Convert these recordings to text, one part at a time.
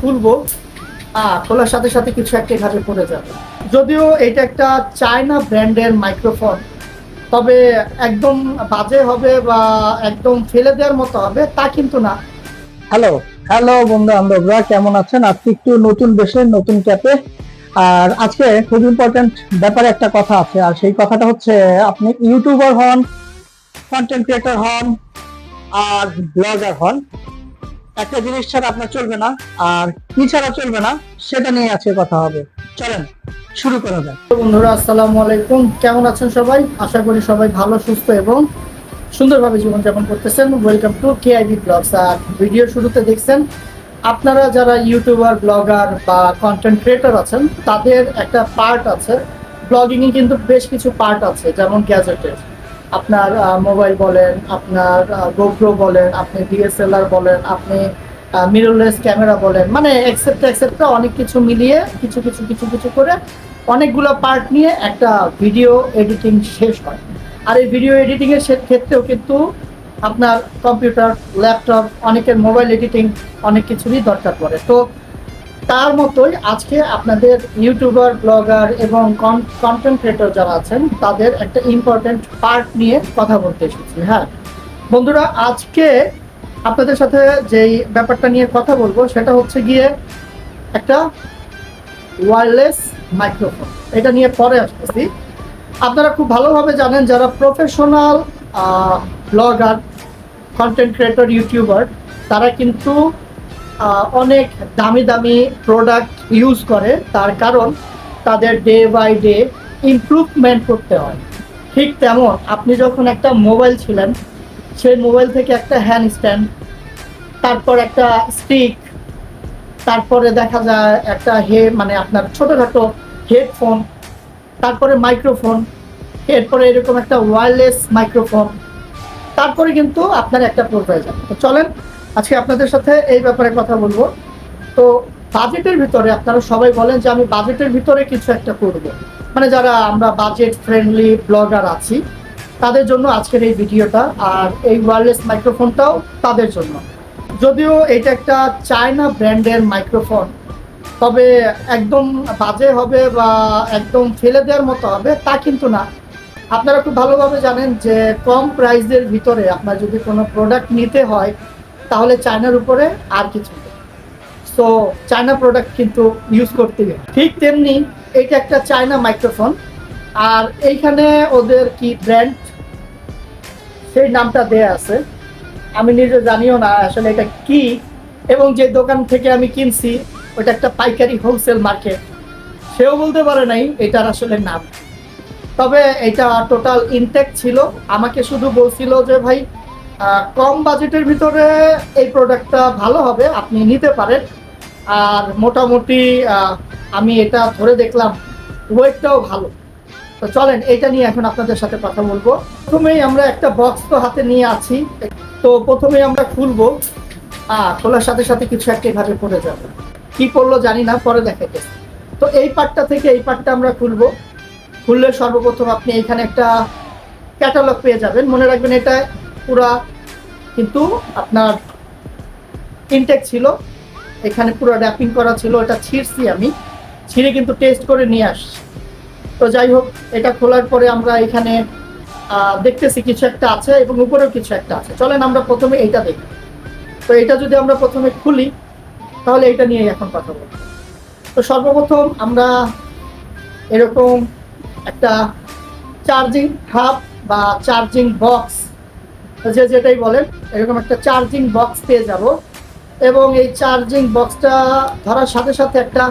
খুলবো আহ, খোলার সাথে সাথে কিছু একটা এভাবে পড়ে যাবে। যদিও এটা একটা চায়না ব্র্যান্ডের মাইক্রোফোন তবে একদম বাজে হবে বা একদম ফেলে দেওয়ার মতো হবে তা কিন্তু না। হ্যালো হ্যালো বন্ধু বান্ধবরা কেমন আছেন? আজকে একটু নতুন বেশে নতুন ক্যাপে আর আজকে খুব ইম্পর্টেন্ট ব্যাপারে একটা কথা আছে আর সেই কথাটা হচ্ছে আপনি ইউটিউবার হন কন্টেন্ট ক্রিয়েটর হন আর ব্লগার হন। একটা জিনিস ছাড়া আপনার চলবে না, আর কি ছাড়া চলবে না, সেটা নিয়ে আজকে কথা হবে। চলেন, শুরু করা যাক। বন্ধুরা, আসসালামু আলাইকুম। কেমন আছেন সবাই? আশা করি সবাই ভালো, সুস্থ এবং সুন্দরভাবে জীবনযাপন করতেছেন। ওয়েলকাম টু কেআইবি ব্লগস আর ভিডিও শুরুতে দেখছেন, আপনারা যারা ইউটিউবার ব্লগার বা কন্টেন্ট ক্রিয়েটর আছেন, তাদের একটা পার্ট আছে। ব্লগিংয়ে কিন্তু বেশ কিছু পার্ট আছে, যেমন গ্যাজেটের আপনার মোবাইল বলেন, আপনার গোপ্রো বলেন, আপনি ডিএসএলআর বলেন, আপনি মিররলেস ক্যামেরা বলেন মানে এক্সেপ্ট এক্সেপ্টটা অনেক কিছু মিলিয়ে কিছু কিছু কিছু কিছু করে অনেকগুলো পার্ট নিয়ে একটা ভিডিও এডিটিং শেষ হয়। আর এই ভিডিও এডিটিংয়ের ক্ষেত্রেও কিন্তু আপনার কম্পিউটার ল্যাপটপ অনেকের মোবাইল এডিটিং অনেক কিছুরই দরকার পড়ে। তো তার মতোই আজকে আপনাদের ইউটিউবার, ব্লগার এবং কন্টেন্ট ক্রিয়েটর যারা আছেন, তাদের একটা ইম্পর্টেন্ট পার্ট নিয়ে কথা বলতে এসেছি হ্যাঁ? বন্ধুরা, আজকে আপনাদের সাথে যেই ব্যাপারটা নিয়ে কথা বলব, সেটা হচ্ছে গিয়ে একটা ওয়্যারলেস মাইক্রোফোন এটা নিয়ে পরে আসতেছি। আপনারা খুব ভালোভাবে জানেন যারা professional blogger content creator YouTuber তারা কিন্তু অনেক দামি দামি প্রোডাক্ট ইউজ করে। তার কারণ তাদের ডে বাই ডে ইমপ্রুভমেন্ট করতে হয়। ঠিক তেমন আপনি যখন একটা মোবাইল ছিলেন, সেই মোবাইল থেকে একটা হ্যান্ড স্ট্যান্ড তারপর একটা স্টিক তারপরে দেখা যায় একটা হে মানে আপনার ছোটোখাটো হেডফোন তারপরে মাইক্রোফোন এরপরে এরকম একটা ওয়্যারলেস মাইক্রোফোন তারপরে কিন্তু আপনার একটা প্রোফাইল যাবে। তো চলেন আজকে আপনাদের সাথে এই ব্যাপারে কথা বলব। তো বাজেটের ভিতরে আপনারা সবাই বলেন যে আমি বাজেটের ভিতরে কিছু একটা করব। মানে যারা আমরা বাজেট ফ্রেন্ডলি ব্লগার আছি, তাদের জন্য আজকের এই ভিডিওটা আর এই ওয়্যারলেস মাইক্রোফোনটাও তাদের জন্য। যদিও এটা একটা চায়না ব্র্যান্ডের মাইক্রোফোন তবে একদম বাজে হবে বা একদম ফেলে দেওয়ার মতো হবে তা কিন্তু না। আপনারা খুব ভালোভাবে জানেন যে কম প্রাইসের ভিতরে আপনার যদি কোনো প্রোডাক্ট নিতে হয় তাহলে চায়নার উপরে আর কিছু সো চায়না প্রোডাক্ট কিন্তু ইউজ করতে হবে ঠিক তেমনি এটা একটা চায়না মাইক্রোফোন আর এইখানে ওদের কি ব্র্যান্ড সেই নামটা দেয়া আছে। আমি নিজে জানিও না আসলে এটা কি। এবং যে দোকান থেকে আমি কিনছি, ওটা একটা পাইকারি হোলসেল মার্কেট সেও বলতে পারে নাই, এটার আসলে নাম। তবে এটা টোটাল ইনটেক ছিল। আমাকে শুধু বলছিল যে, ভাই কম বাজেটের ভিতরে এই প্রোডাক্টটা ভালো হবে, আপনি নিতে পারেন। আর মোটামুটি আমি এটা ধরে দেখলাম ওয়েটটাও ভালো। তো চলেন, এটা নিয়ে এখন আপনাদের সাথে কথা বলব। প্রথমেই আমরা একটা বক্স তো হাতে নিয়ে আছি। তো প্রথমেই আমরা খুলবো খোলার সাথে সাথে কিছু একটা এভাবে পড়ে যাবে। কি পড়ল জানি না, পরে দেখাইতেছি তো এই পার্টটা থেকে এই পার্টটা আমরা খুলবো। খুললে সর্বপ্রথম আপনি এখানে একটা ক্যাটালগ পেয়ে যাবেন। মনে রাখবেন এটা পুরা, কিন্তু আপনার ইনটেক ছিল। এখানে পুরো র্যাপিং করা ছিল এটা ছিঁড়ছি আমি। ছিঁড়ে কিন্তু টেস্ট করে নিয়ে আসছি। তো যাই হোক, এটা খোলার পরে আমরা এখানে দেখতেছি কিছু একটা আছে এবং উপরেও কিছু একটা আছে। চলেন আমরা প্রথমে এইটা দেখি। তো এটা যদি আমরা প্রথমে খুলি, তাহলে এটা নিয়ে এখন কথা বলব। তো সর্বপ্রথম আমরা এরকম একটা চার্জিং হাব বা চার্জিং বক্স যে যেটাই বলেন, এরকম একটা চার্জিং বক্স পেয়ে যাব। এবং এই চার্জিং বক্সটা ধরার সাথে সাথে একটা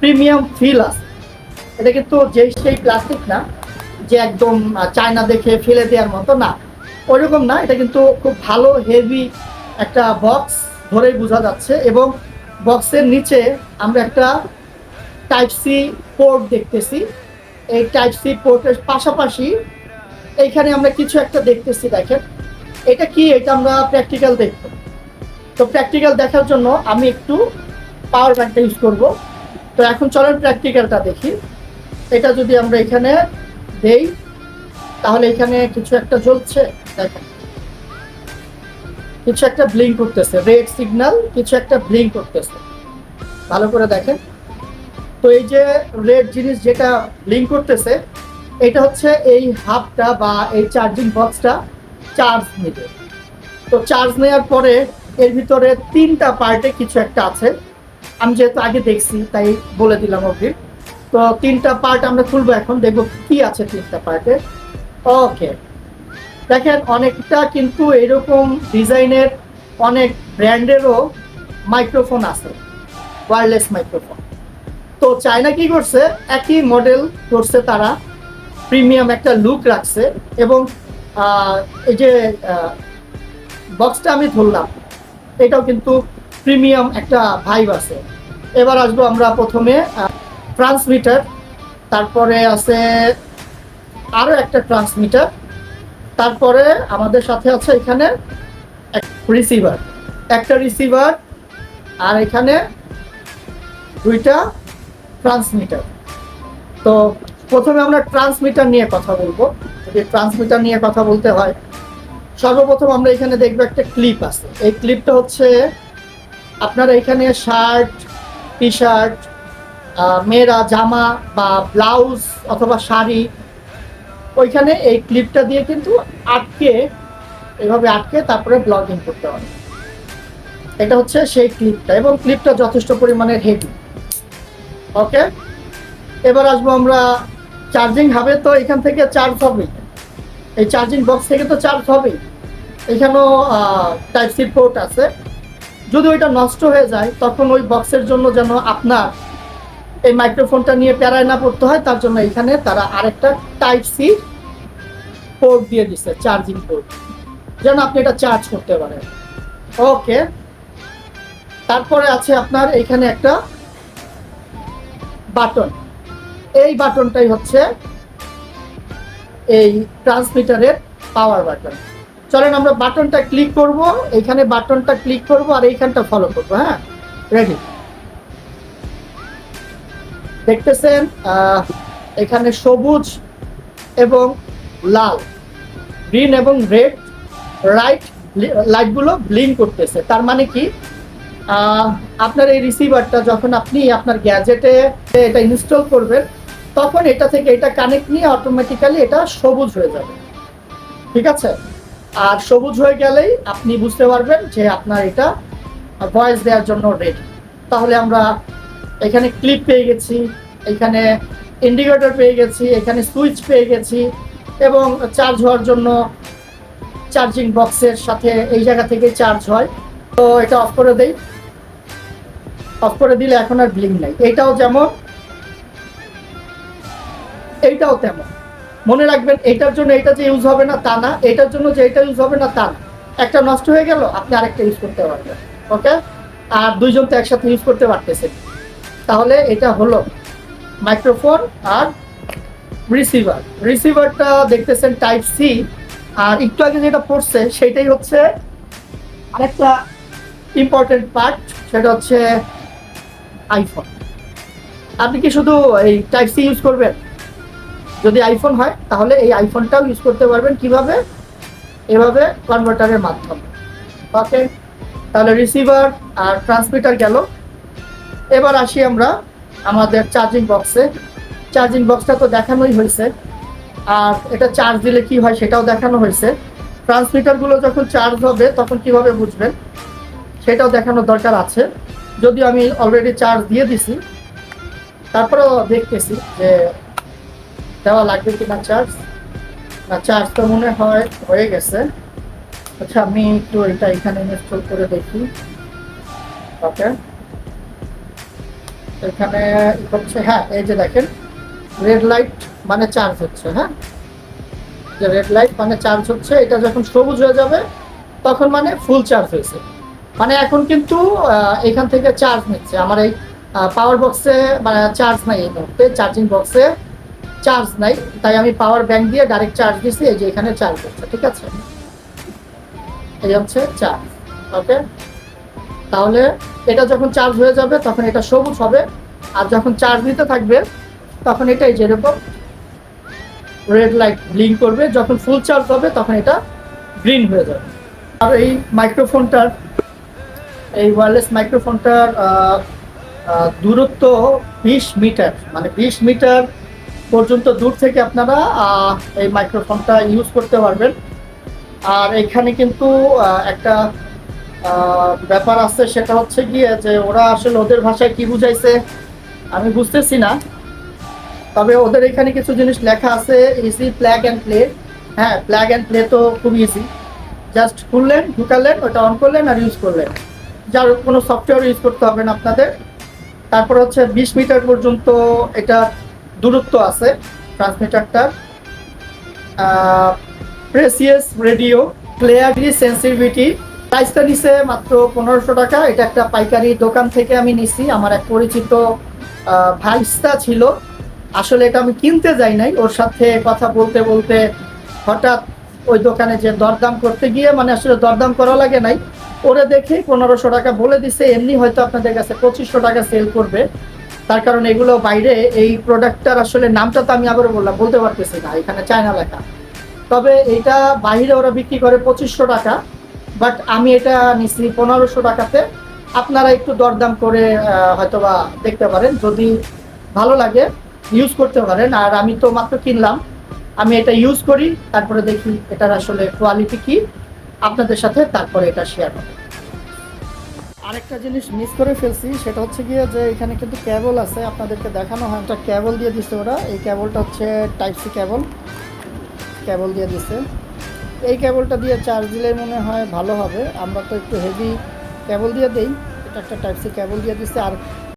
প্রিমিয়াম ফিল আছে। এটা কিন্তু যেই সেই প্লাস্টিক না, যে একদম চায়না দেখে ফেলে দেওয়ার মতো না। ওইরকম না, এটা কিন্তু খুব ভালো হেভি একটা বক্স ধরেই বোঝা যাচ্ছে। এবং বক্সের নিচে আমরা একটা টাইপ সি পোর্ট দেখতেছি। এই টাইপ সি পোর্টের পাশাপাশি এইখানে আমরা কিছু একটা দেখতেছি, দেখেন। এটা কি? এটা আমরা প্র্যাকটিক্যাল দেখব। তো প্র্যাকটিক্যাল দেখার জন্য আমি একটু পাওয়ার ব্যাংকটা ইউজ করব। তো এখন চলেন প্র্যাকটিক্যালটা দেখি। এটা যদি আমরা এখানে দেই, তাহলে এখানে কিছু একটা জ্বলছে। দেখেন। কিছু একটা ব্লিঙ্ক করতেছে। রেড সিগন্যাল কিছু একটা ব্লিঙ্ক করতেছে। ভালো করে দেখেন। তো এই যে রেড জিনিস যেটা লিঙ্ক করতেছে, এটা হচ্ছে এই হাবটা বা এই চার্জিং বক্সটা চার্জ নেবে। তো চার্জ নেওয়ার পরে এর ভিতরে তিনটা পার্টে কিছু একটা আছে। আমি যেহেতু আগে দেখছি, তাই বলে দিলাম ওকে। তো তিনটা পার্ট আমরা খুলবো এখন, দেখব কি আছে তিনটা পার্টে। ওকে। দেখেন, অনেকটা কিন্তু এরকম ডিজাইনের অনেক ব্র্যান্ডেরও মাইক্রোফোন আছে ওয়্যারলেস মাইক্রোফোন। তো চায়না কি করছে? একই মডেল করছে তারা। প্রিমিয়াম একটা লুক রাখছে এবং এই যে বক্সটা আমি ধরলাম, এটাও কিন্তু প্রিমিয়াম একটা ভাইব আছে। এবার আসব আমরা প্রথমে ট্রান্সমিটার তারপরে আছে আরও একটা ট্রান্সমিটার তারপরে আমাদের সাথে আছে এখানে রিসিভার একটা রিসিভার আর এখানে দুইটা ট্রান্সমিটার তো প্রথমে আমরা ট্রান্সমিটার নিয়ে কথা বলব। যদি ট্রান্সমিটার নিয়ে কথা বলতে হয়। সর্বপ্রথম আমরা এখানে দেখব একটা ক্লিপ আছে। এই ক্লিপটা হচ্ছে আপনারা এখানে শার্ট টি শার্ট মেয়েরা জামা বা ব্লাউজ অথবা শাড়ি, ওইখানে এই ক্লিপটা দিয়ে কিন্তু আটকে, এভাবে আটকে তারপরে ব্লগিং করতে হবে। এটা হচ্ছে সেই ক্লিপটা এবং ক্লিপটা যথেষ্ট পরিমাণের হেভি ওকে এবার আসব আমরা চার্জিং হবে তো এখান থেকে চার্জ হবে। এই চার্জিং বক্স থেকে তো চার্জ হবেই। এখানেও টাইপ সি পোর্ট আছে। যদি ওইটা নষ্ট হয়ে যায়, তখন ওই বক্সের জন্য যেন আপনার এই মাইক্রোফোনটা নিয়ে প্যারায় না পড়তে হয়, তার জন্য এখানে তারা আরেকটা টাইপ সি পোর্ট দিয়ে দিচ্ছে চার্জিং পোর্ট যেন আপনি এটা চার্জ করতে পারেন। ওকে তারপরে আছে আপনার এখানে একটা বাটন এই বাটনটাই হচ্ছে এই ট্রান্সমিটারের পাওয়ার বাটন চলেন আমরা বাটনটা ক্লিক করব, এখানে বাটনটা ক্লিক করব আর এইখানটা ফলো করব হ্যাঁ? রেডি দেখতেছেন এখানে সবুজ এবং লাল গ্রিন এবং রেড রাইট লাইটগুলো ব্লিঙ্ক করতেছে। তার মানে কি? আপনার এই রিসিভারটা যখন আপনি আপনার গ্যাজেটে এটা ইনস্টল করবেন তখন এটা থেকে এটা কানেক্ট নিয়ে অটোমেটিক্যালি এটা সবুজ হয়ে যাবে। ঠিক আছে? আর সবুজ হয়ে গেলেই আপনি বুঝতে পারবেন যে আপনার এটা ভয়েস দেওয়ার জন্য রেডি তাহলে আমরা এখানে ক্লিপ পেয়ে গেছি, এখানে ইন্ডিকেটর পেয়ে গেছি, এখানে সুইচ পেয়ে গেছি এবং চার্জ হওয়ার জন্য চার্জিং বক্সের সাথে এই জায়গা থেকে চার্জ হয়। তো এটা অফ করে দেই। অফ করে দিলে এখন আর ব্লিং নাই। এটাও যেমন এইটাও তেমন। মনে রাখবেন এটার জন্য এটা যে ইউজ হবে না তা না এটার জন্য যে এটা ইউজ হবে না তা না। একটা নষ্ট হয়ে গেল, আপনি আরেকটা ইউজ করতে পারবেন ওকে আর দুইজন তো একসাথে ইউজ করতে পারতেছেন। তাহলে এটা হলো মাইক্রোফোন আর রিসিভার রিসিভারটা দেখতেছেন টাইপ সি আর একটু আগে যেটা পড়ছে সেটাই হচ্ছে আরেকটা ইম্পর্টেন্ট পার্ট সেটা হচ্ছে আইফোন আপনি কি শুধু এই টাইপ সি ইউজ করবেন? যদি আইফোন হয়, তাহলে এই আইফোনটাও ইউজ করতে পারবেন কীভাবে? এভাবে কনভার্টারের মাধ্যমে। ওকে তাহলে রিসিভার আর ট্রান্সমিটার গেল। এবার আসি আমরা আমাদের চার্জিং বক্সে চার্জিং বক্সটা তো দেখানোই হয়েছে। আর এটা চার্জ দিলে কি হয় সেটাও দেখানো হয়েছে। ট্রান্সমিটারগুলো যখন চার্জ হবে, তখন কীভাবে বুঝবেন? সেটাও দেখানোর দরকার আছে। যদিও আমি অলরেডি চার্জ দিয়ে দিছি। তারপরেও দেখতেছি যে দেওয়া লাগবে কি না চার্জ না চার্জ তো মনে হয় হয়ে গেছে। আচ্ছা আমি একটু এটা এখানে ইনস্টল করে দেখি। ওকে। এখানে হচ্ছে হ্যাঁ এই যে দেখেন রেড লাইট মানে চার্জ হচ্ছে হ্যাঁ? যে রেড লাইট মানে চার্জ হচ্ছে, এটা যখন সবুজ হয়ে যাবে, তখন মানে ফুল চার্জ হয়েছে। মানে এখন কিন্তু এখান থেকে চার্জ নিচ্ছে। আমার এই পাওয়ার বক্সে মানে চার্জ নাই এই মুহূর্তে চার্জিং বক্সে চার্জ নাই, তাই আমি পাওয়ার ব্যাংক দিয়ে ডাইরেক্ট চার্জ দিছি, এই যে এখানে চার্জ হচ্ছে, ঠিক আছে? এই হচ্ছে চার্জ ওকে তাহলে এটা যখন চার্জ হয়ে যাবে, তখন এটা সবুজ হবে, আর যখন চার্জ নিতে থাকবে, তখন এটা এই যেরকম রেড লাইট ব্লিঙ্ক করবে, যখন ফুল চার্জ হবে, তখন এটা গ্রিন হয়ে যাবে। আর এই মাইক্রোফোনটার এই ওয়্যারলেস মাইক্রোফোনটার দূরত্ব বিশ মিটার মানে বিশ মিটার পর্যন্ত দূর থেকে আপনারা এই মাইক্রোফোনটা ইউজ করতে পারবেন। আর এখানে কিন্তু একটা ব্যাপার আছে, সেটা হচ্ছে গিয়ে যে ওরা আসলে ওদের ভাষায় কি বুঝাইছে, আমি বুঝতেছি না। তবে ওদের এখানে কিছু জিনিস লেখা আছে ইজি প্ল্যাগ অ্যান্ড প্লে হ্যাঁ প্ল্যাগ অ্যান্ড প্লে তো খুব ইজি জাস্ট খুললেন, ঢুকালেন, ওটা অন করলেন আর ইউজ করলেন। যার কোনো সফটওয়্যার ইউজ করতে হবে না আপনাদের। তারপর হচ্ছে বিশ মিটার পর্যন্ত এটা দূরত্ব আছে ট্রান্সমিটারটার প্রেসিয়াস রেডিও ক্লিয়ারি সেন্সিটিভিটি প্রাইসটা নিছে মাত্র পনেরোশো টাকা। এটা একটা পাইকারি দোকান থেকে আমি নিছি। আমার এক পরিচিত আহ, ভাইস্তা ছিল। আসলে এটা আমি কিনতে যাই নাই। ওর সাথে কথা বলতে বলতে হঠাৎ ওই দোকানে যে দরদাম করতে গিয়ে মানে আসলে দরদাম করা লাগে নাই। ওরা দেখে পনেরোশো টাকা বলে দিছে। এমনি হয়তো আপনাদের কাছে পঁচিশশো টাকা সেল করবে। তার কারণ এগুলো বাইরে, এই প্রোডাক্টটার আসলে নামটা তো আমি আবারও বললাম, বলতে পারতেছি না, এখানে চায়না লেখা। তবে এটা বাইরে ওরা বিক্রি করে পঁচিশশো টাকা বাট আমি এটা নিচ্ছি পনেরোশো টাকাতে। আপনারা একটু দরদাম করে হয়তোবা দেখতে পারেন, যদি ভালো লাগে ইউজ করতে পারেন। আর আমি তো মাত্র কিনলাম, আমি এটা ইউজ করি, তারপরে দেখি এটার আসলে কোয়ালিটি কি, আপনাদের সাথে তারপরে এটা শেয়ার করব। আরেকটা জিনিস মিস করে ফেলছি, সেটা হচ্ছে গিয়ে যে এখানে কিন্তু ক্যাবল আছে, আপনাদেরকে দেখানো হয়। একটা ক্যাবল দিয়ে দিচ্ছে ওরা। এই ক্যাবলটা হচ্ছে টাইপ সি ক্যাবল ক্যাবল দিয়ে দিচ্ছে এই ক্যাবলটা দিয়ে চার্জ দিলে মনে হয় ভালো হবে। আমরা তো একটু হেভি ক্যাবল দিয়ে দেই। এটা একটা টাইপ সি ক্যাবল দিয়ে দিচ্ছে আর